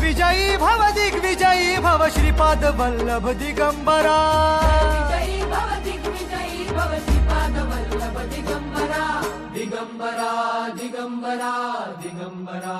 विजयी भव दिग्विजयी भव श्रीपाद वल्लभ दिगंबरा। दिगंबरा। दिगंबरा दिगंबरा दिगंबरा।